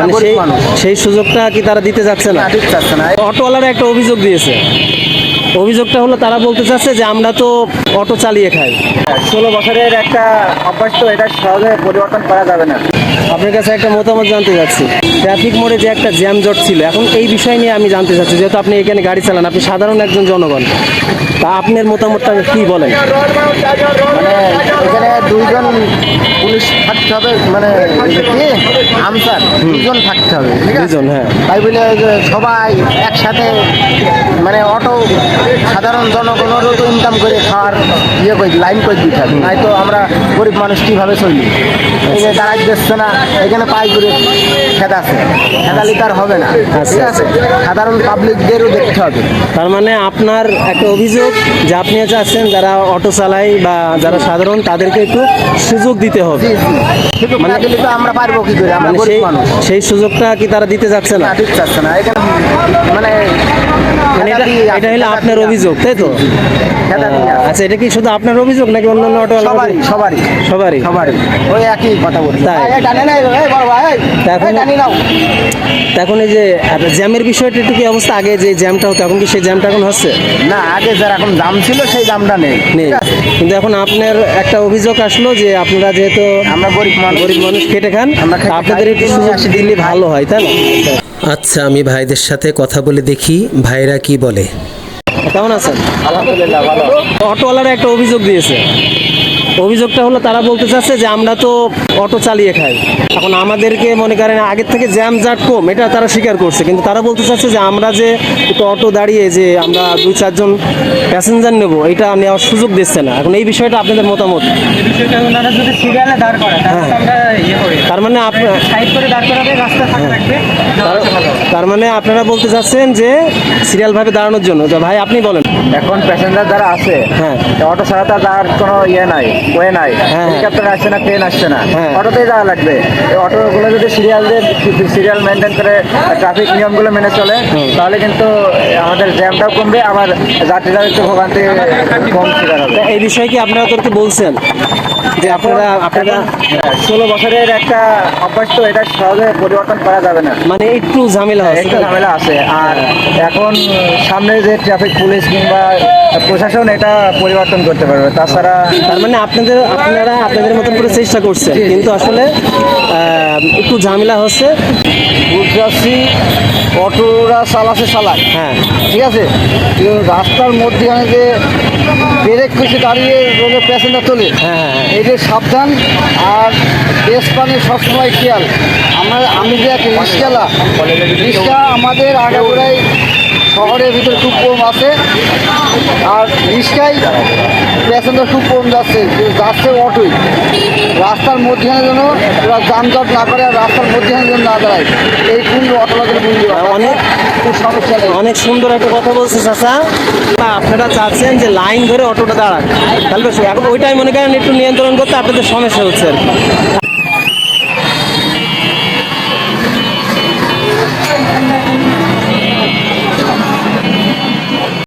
মানে সেই সেই সুযোগটা কি তারা দিতে যাচ্ছে না? অটোওয়ালারা একটা অভিযোগ দিয়েছে। অভিযোগটা হলো তারা বলতে চাচ্ছে যে আমরা তো অটো চালিয়ে খাই। ষোলো বছরের একটা অভ্যাস তো এটা সহজে পরিবর্তন করা যাবে না। আপনার কাছে একটা মতামত জানতে চাচ্ছি। ট্রাফিক মোড়ে যে একটা জ্যাম জট ছিল এখন এই বিষয় নিয়ে আমি জানতে চাচ্ছি যেহেতু আপনি এখানে গাড়ি চালান আপনি সাধারণ একজন জনগণ। তা আপনার মতামতটা কি বলেন? মানে এখানে দুইজন পুলিশ হবে মানে কি? আমসার। দুজন থাকতে হবে ঠিক আছে? দুজন হ্যাঁ। তাই বলে যে সবাই একসাথে মানে অটো সাধারণ জনগণেরও তো ইনকাম করে খাওয়ার ইয়ে করে লাইন করে দিতে হবে। নাই তো আমরা গরিব মানুষ কীভাবে চলি? এই যে দাঁড়াই দিচ্ছে না এখানে পাই করে খেদা আছে খেদালি তার হবে না ঠিক আছে? সাধারণ পাবলিকদেরও দেখতে হবে। তার মানে আপনার একটা অভিযোগ যে আপনি চাচ্ছেন যারা অটো চালায় বা যারা সাধারণ তাদেরকে একটু সুযোগ দিতে হবে। না দিলে তো আমরা পারব কি করে? আমরা মানে গরিব সেই মানুষ। সেই সুযোগটা কি তারা দিতে যাচ্ছে না? দিতে চাচ্ছে না। মানে মানে এটা এটা হলো আপনার অভিযোগ তাই তো। আচ্ছা এটা কি শুধু আপনার অভিযোগ নাকি অন্যান্য অটো সবারই সবারই। সবারই? সবারই। ওই একই কথা বলি। তাই? এই, এই, নাই, এই, বড় ভাই, এই, এখন- এই, টানি নাও। এখন এই যে জ্যামের বিষয়টা একটু কি অবস্থা? আগে যে জ্যামটা হতো এখন কি সেই জ্যামটা এখন হচ্ছে? না আগে যেরকম দাম ছিল সেই দামটা নেই। নেই। ঠিক আছে? কিন্তু এখন আপনার একটা অভিযোগ আসলো যে আপনারা যেহেতু আমরা গরিব মানুষ। গরিব মানুষ খেটে খান আপনাদের একটু সুযোগ দিলে ভালো হয় তাই না? আচ্ছা আমি ভাইদের সাথে কথা বলে দেখি ভাইরা কি বলে? কেমন আছেন? আলহামদুলিল্লাহ ভালো। অটোওয়ালারা একটা অভিযোগ দিয়েছে। অভিযোগটা হলো তারা বলতে চাচ্ছে যে আমরা তো অটো চালিয়ে খাই। এখন আমাদেরকে মনে করেন আগের থেকে জ্যাম জাট কম এটা তারা স্বীকার করছে। কিন্তু তারা বলতে চাচ্ছে যে আমরা যে একটু অটো দাঁড়িয়ে যে আমরা দুই চারজন প্যাসেঞ্জার নেব এটা নেওয়ার সুযোগ দিচ্ছে না। এখন এই বিষয়টা আপনাদের মতামত? হ্যাঁ। ইয়ে তার মানে আপনার তার- তার মানে আপনারা বলতে চাচ্ছেন যে সিরিয়ালভাবে দাঁড়ানোর জন্য। তো ভাই আপনি বলেন। এখন প্যাসেঞ্জার যারা আছে হ্যাঁ। অটো ছাড়া তো যাওয়ার কোনো ইয়ে নাই ওয়ে নাই। হ্যাঁ। হেলিকপ্টার আসছে না ট্রেন আসছে না। হ্যাঁ। অটোতেই যাওয়া লাগবে। এই অটোগুলো যদি সিরিয়াল সিরিয়াল মেনটেন করে ট্রাফিক নিয়মগুলো মেনে চলে তাহলে কিন্তু আমাদের জ্যামটাও কমবে আবার যাত্রীরা একটু ভোগান্তি কম এই বিষয়ে কি আপনারা তোরকে বলছেন? যে আপনারা আপনারা ষোলো বছরের একটা অভ্যাস তো এটা সহজে পরিবর্তন করা যাবে না। মানে একটু ঝামেলা একটু ঝামেলা আছে। আর এখন সামনে যে ট্রাফিক পুলিশ কিংবা প্রশাসন এটা পরিবর্তন করতে পারবে। তাছাড়া তার মানে আপনাদের আপনারা আপনাদের মতন করে চেষ্টা করছে কিন্তু আসলে আহ, একটু ঝামেলা হচ্ছে। বুঝতে অটোরা চালাচ্ছে চালাক হ্যাঁ। ঠিক আছে? কিন্তু রাস্তার মধ্যেখানে যে ব্রেক খুশি দাঁড়িয়ে রোডে প্যাসেঞ্জার তোলে হ্যাঁ, হ্যাঁ। এই যে সাবধান আর দেশ পানি সবসময় খেয়াল। আমার আমি যে এক রিক্সালা রিক্সা আমাদের আগাগোড়াই শহরের ভিতরে খুব কম আছে। আর রিক্সায় প্যাসেঞ্জার খুব কম যাচ্ছে যাচ্ছে অটোই রাস্তার মধ্যখানে যেন ওরা যানজট না করে আর রাস্তার মধ্যখানে যেন না দাঁড়ায়। এই কোন অটোলাদের বুঝতে অনেক খুব সমস্যা নেই। অনেক সুন্দর একটা কথা বলছে চাচা। আপনারা চাচ্ছেন যে লাইন ধরে অটোটা দাঁড়ান তাহলে এখন ওইটাই মনে করেন একটু নিয়ন্ত্রণ করতে আপনাদের সমস্যা হচ্ছে।